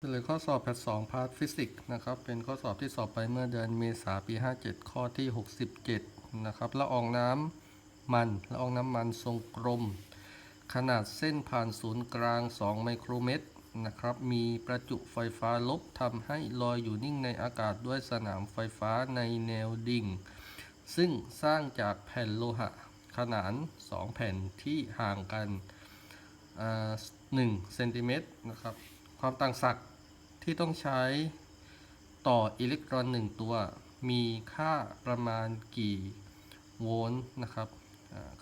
เป็นเลยข้อสอบแพทสองพาร์ทฟิสิกส์นะครับ เป็นข้อสอบที่สอบไปเมื่อเดือนเมษาปี 57 ข้อที่ 67 นะครับละอองน้ำมันละอองน้ำมันทรงกลม ขนาดเส้นผ่านศูนย์กลาง 2 ไมโครเมตรนะครับ มีประจุไฟฟ้าลบทำให้ลอยอยู่นิ่งในอากาศด้วยสนามไฟฟ้าในแนวดิ่ง ซึ่งสร้างจากแผ่นโลหะ ขนาน 2 แผ่นที่ห่างกันอ่า1เซนติเมตรนะครับ ความต่างศักย ที่ต้องใช้ต่ออิเล็กตรอน1ตัว มีค่าประมาณกี่โวลต์นะครับ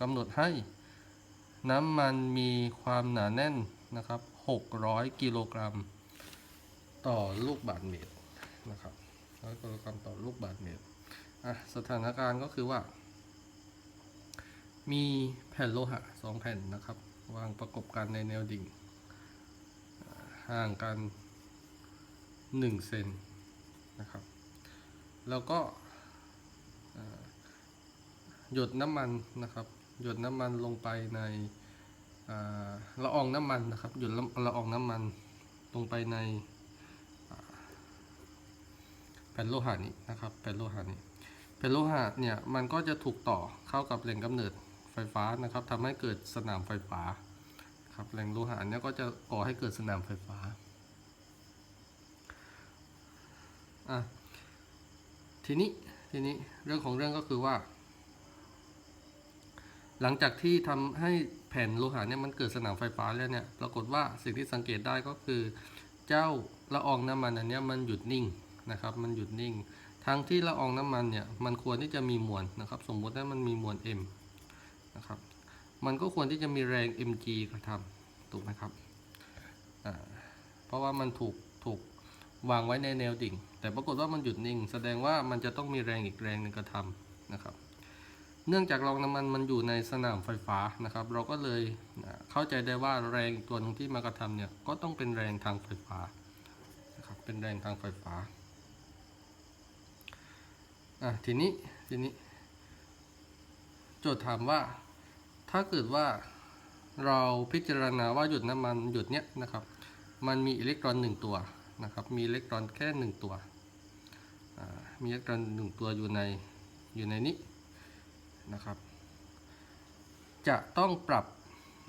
กำหนดให้น้ำมันมีความหนาแน่นนะครับ 600 กิโลกรัม ต่อลูกบาศก์เมตรนะครับร้อยกิโลกรัมต่อลูกบาศก์เมตรอะสถานการณ์ก็คือว่า มีแผ่นโลหะสองแผ่นนะครับ วางประกบกันในแนวดิ่ง ห่างกัน 1เซนนะครับ แล้วก็หยดน้ำมันนะครับ หยดน้ำมันลงไปในละอองน้ำมันนะครับ หยดละอองน้ำมันลงไปในแผ่นโลหะนี้นะครับแผ่นโลหะนี้แผ่นโลหะเนี่ยมันก็จะถูกต่อเข้ากับแหล่งกำเนิดไฟฟ้านะครับทำให้เกิดสนามไฟฟ้าครับแหล่งโลหะเนี่ยก็จะก่อให้เกิดสนามไฟฟ้า อะทีนี้ทีนี้เรื่องของเรื่องก็คือว่า หลังจากที่ทำให้แผ่นโลหะเนี่ยมันเกิดสนามไฟฟ้าแล้วเนี่ยปรากฏว่าสิ่งที่สังเกตได้ก็คือ เจ้าละอองน้ำมันอันนี้มันหยุดนิ่งนะครับ มันหยุดนิ่งทั้งที่ละอองน้ำมันเนี่ยมันควรที่จะมีมวลนะครับ สมมุติว่ามันมีมวล m นะครับมันก็ควรที่จะมีแรง mg กระทำถูกไหมครับเพราะว่ามันถูกถูก วางไว้ในแนวดิ่ง แต่ปรากฏว่ามันหยุดนิ่ง แสดงว่ามันจะต้องมีแรงอีกแรงหนึ่งกระทำนะครับ เนื่องจากละองน้ำมันมันอยู่ในสนามไฟฟ้านะครับ เราก็เลยเข้าใจได้ว่าแรงตัวนึงที่มากระทำเนี่ยก็ต้องเป็นแรงทางไฟฟ้านะครับเป็นแรงทางไฟฟ้าอะทีนี้ทีนี้ โจทย์ถามว่าถ้าเกิดว่าเราพิจารณาว่าหยุดน้ำมันหยุดเนี้ยนะครับ มันมีอิเล็กตรอนหนึ่งตัว นะครับ มีอิเล็กตรอนแค่หนึ่งตัว มีอิเล็กตรอนหนึ่งตัวอยู่ในอยู่ในนี้นะครับ จะต้องปรับ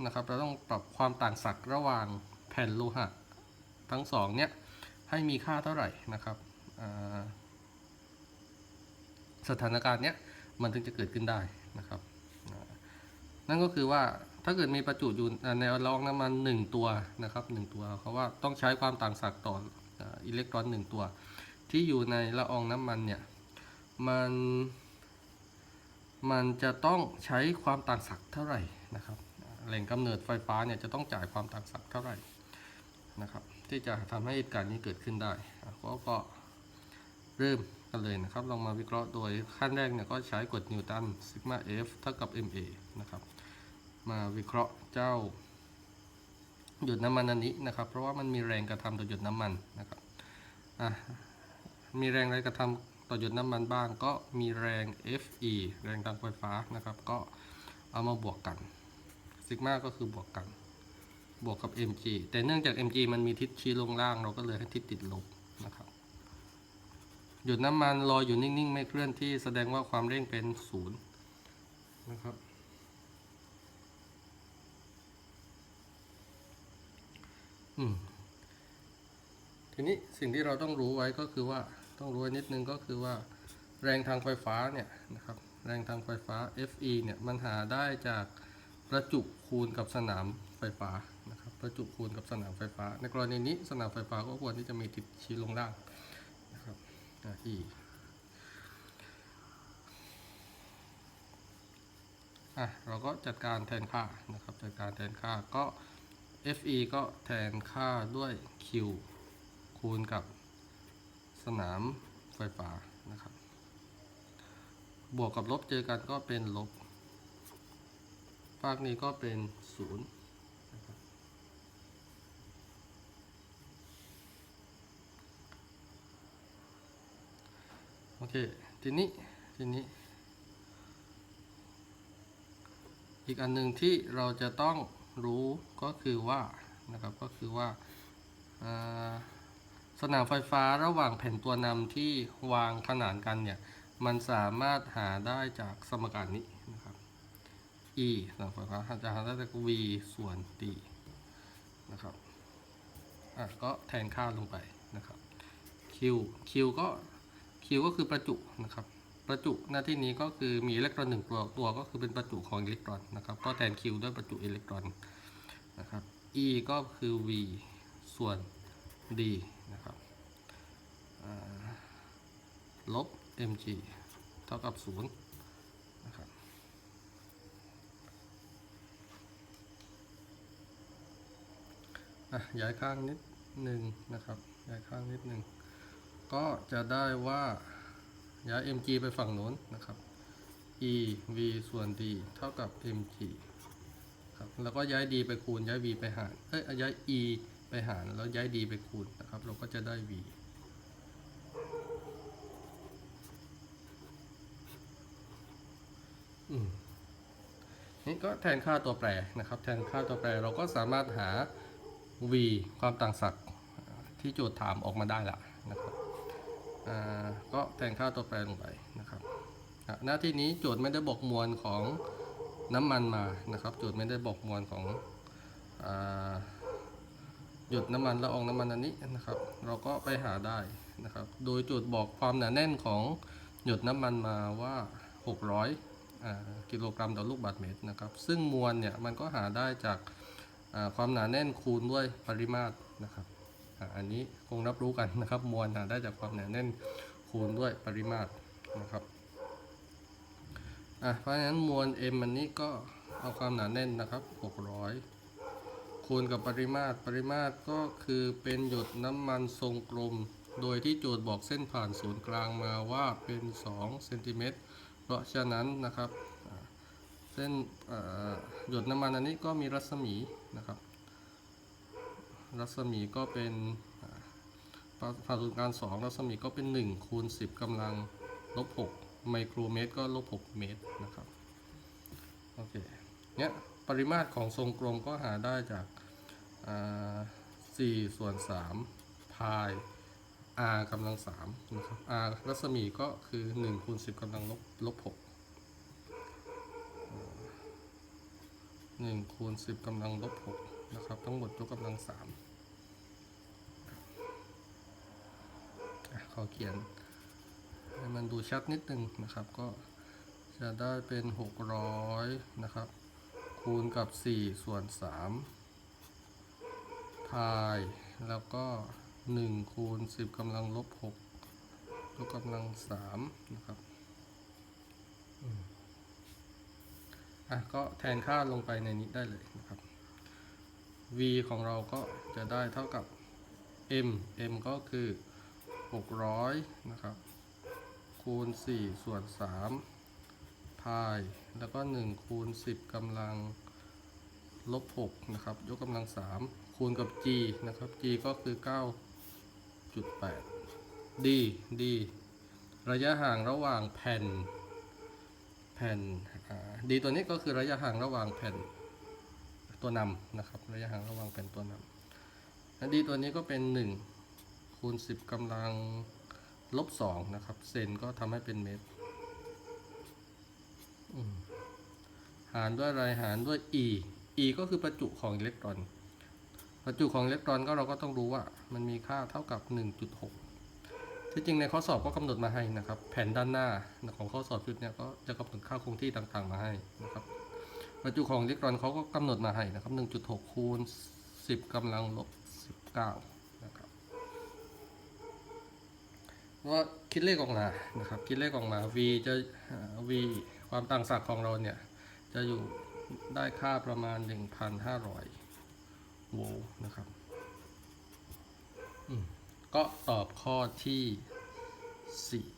นะครับเราต้องปรับความต่างศักย์ระหว่างแผ่นโลหะ ทั้งสองเนี้ยให้มีค่าเท่าไหร่นะครับสถานการณ์เนี้ยมันถึงจะเกิดขึ้นได้นะครับ นั่นก็คือว่า ถ้าเกิดมีประจุอยู่ในละอองน้ำมันหนึ่งตัวนะครับหนึ่งตัวเขาว่าต้องใช้ความต่างศักย์ต่อนอิเล็กตรอนหนึ่งตัว ที่อยู่ในละอองน้ำมันเนี่ยมันมันจะต้องใช้ความต่างศักย์เท่าไหร่นะครับแหล่งกำเนิดไฟฟ้าเนี่ยจะต้องจ่ายความต่างศักย์เท่าไหร่นะครับ ที่จะทำให้เหตุการณ์นี้เกิดขึ้นได้ก็ก็เริ่มกันเลยนะครับลองมาวิเคราะห์โดยขั้นแรกเนี่ยก็ใช้กฎนิวตันซิกมา F เท่ากับ ma นะครับ มาวิเคราะห์เจ้า หยดน้ำมันอันนี้นะครับ เพราะว่ามันมีแรงกระทำต่อหยดน้ำมันนะครับอะมีแรงอะไรกระทำต่อหยดน้ำมันบ้าง ก็มีแรง Fe แรงทางไฟฟ้านะครับ ก็เอามาบวกกันซิกมาก็คือบวกกัน บวกกับ mg แต่เนื่องจาก mg มันมีทิศชี้ลงล่าง เราก็เลยให้ทิศติดลบนะครับหยุดน้ำมันลอยอยู่นิ่ง ๆ ไม่เคลื่อนที่แสดงว่าความเร่งเป็นศูนย์นะครับ อืม ทีนี้สิ่งที่เราต้องรู้ไว้ก็คือว่าต้องรู้นิดนึงก็คือว่า แรงทางไฟฟ้าเนี่ยนะครับ แรงทางไฟฟ้า Fe เนี่ยมันหาได้จากประจุคูณกับสนามไฟฟ้านะครับ ประจุคูณกับสนามไฟฟ้า ในกรณีนี้สนามไฟฟ้าก็ควรที่จะมีทิศชี้ลงล่างนะครับอะ E อะเราก็จัดการแทนค่านะครับ จัดการแทนค่าก็ Fe ก็แทนค่าด้วย Q คูณกับสนามไฟฟ้านะครับ บวกกับลบเจอกันก็เป็นลบ ภาคนี้ก็เป็นศูนย์โอเค ทีนี้ ทีนี้ อีกอันหนึ่งที่เราจะต้อง รู้ก็คือว่านะครับก็คือว่าสนามไฟฟ้าระหว่างแผ่นตัวนำที่วางขนานกันเนี่ยมันสามารถหาได้จากสมการนี้นะครับ E สนามไฟฟ้าจะหาได้จาก V ส่วน D นะครับอะก็แทนค่าลงไปนะครับ Q Q ก็ Q ก็คือประจุนะครับ ประจุหน้าที่นี้ก็คือมีอิเล็กตรอนหนึ่งตัวตัวก็คือเป็นประจุของอิเล็กตรอนนะครับก็แทน Q ด้วยประจุอิเล็กตรอนนะครับ E ก็คือ V ส่วน D นะครับลบ mg เท่ากับ0นะครับอะย้ายข้างนิดหนึ่งนะครับย้ายข้างนิดหนึ่งก็จะได้ว่า ย้าย mg ไปฝั่งโน้นนะครับ e v ส่วน d เท่ากับ mg ครับแล้วก็ย้าย d ไปคูณย้าย v ไปหารเอ้ยย้าย e ไปหารแล้วย้าย d ไปคูณนะครับ เราก็จะได้ v นี่ก็แทนค่าตัวแปรนะครับ แทนค่าตัวแปรเราก็สามารถหา v ความต่างศักย์ที่โจทย์ถามออกมาได้ละนะครับ ก็แทนค่าตัวแปรลงไปนะครับ หน้าที่นี้โจทย์ไม่ได้บอกมวลของน้ำมันมานะครับ โจทย์ไม่ได้บอกมวลของอหยดน้ำมันละอองน้ำมันอันนี้นะครับ เราก็ไปหาได้นะครับ โดยโจทย์บอกความหนาแน่นของหยดน้ำมันมาว่า 600กิโลกรัมต่อลูกบาศก์เมตรนะครับ ซึ่งมวลเนี่ยมันก็หาได้จากความหนาแน่นคูณด้วยปริมาตรนะครับ อันนี้คงรับรู้กันนะครับ มวลได้จากความหนาแน่นคูณด้วยปริมาตรนะครับอะเพราะฉะนั้นมวล m อันนี้ก็เอาความหนาแน่นนะครับ 600 คูณกับปริมาตร ปริมาตรก็คือเป็นหยดน้ำมันทรงกลม โดยที่โจทย์บอกเส้นผ่านศูนย์กลางมาว่าเป็น2เซนติเมตร เพราะฉะนั้นนะครับ เส้นหยดน้ำมันอันนี้ก็มีรัศมีนะครับ รัศมีก็เป็นอ่าผ่านศูนย์กลาง2รัศมีก็เป็น1คูณ10กำลังลบ6ไมโครเมตรก็ลบ6เมตรนะครับโอเคเนี้ยปริมาตรของทรงกลมก็หาได้จากอ่า4ส่วน3พาย r กำลัง3นะครับ r รัศมีก็คือ1คูณ10กำลังลบลบ6 1คูณ10กำลังลบ6 นะครับ ทั้งหมดยกกำลัง3อะขอเขียนให้มันดูชัดนิดนึงนะครับ ก็จะได้เป็น 600 นะครับ คูณกับ 4 ส่วน 3 พาย แล้วก็ 1 คูณ 10กำลังลบ6ยกกำลัง 3 นะครับอะก็แทนค่าลงไปในนี้ได้เลยนะครับ v ของเราก็จะได้เท่ากับ m m ก็คือ 600 นะครับ คูณ 4 ส่วน 3 พาย แล้วก็ 1 คูณ 10กำลังลบ 6 นะครับ ยกกำลัง 3 คูณกับ g นะครับ g ก็คือ 9.8 d d ระยะห่างระหว่างแผ่น แผ่น d ตัวนี้ก็คือระยะห่างระหว่างแผ่น ตัวนำนะครับ ระยะห่างระหว่างแผ่นตัวนำและ d ตัวนี้ก็เป็น 1 คูณ 10กำลังลบสองนะครับ เซนก็ทำให้เป็นเมตรหารด้วยอะไรหารด้วย e e ก็คือประจุของอิเล็กตรอน ประจุของอิเล็กตรอนก็เราก็ต้องรู้ว่า มันมีค่าเท่ากับ 1.6 ที่จริงในข้อสอบก็กำหนดมาให้นะครับ แผ่นด้านหน้าของข้อสอบชุดเนี้ยก็จะกำหนดค่าคงที่ต่างๆมาให้นะครับ ประจุของอิเล็กตรอนเขาก็กำหนดมาให้นะครับ 1.6 คูณ 10กำลังลบ 19 นะครับว่าคิดเลขออกมานะครับ คิดเลขออกมา v จะ v ความต่างศักย์ของเราเนี่ย จะอยู่ได้ค่าประมาณ 1,500 โวลต์นะครับก็ตอบข้อที่ 4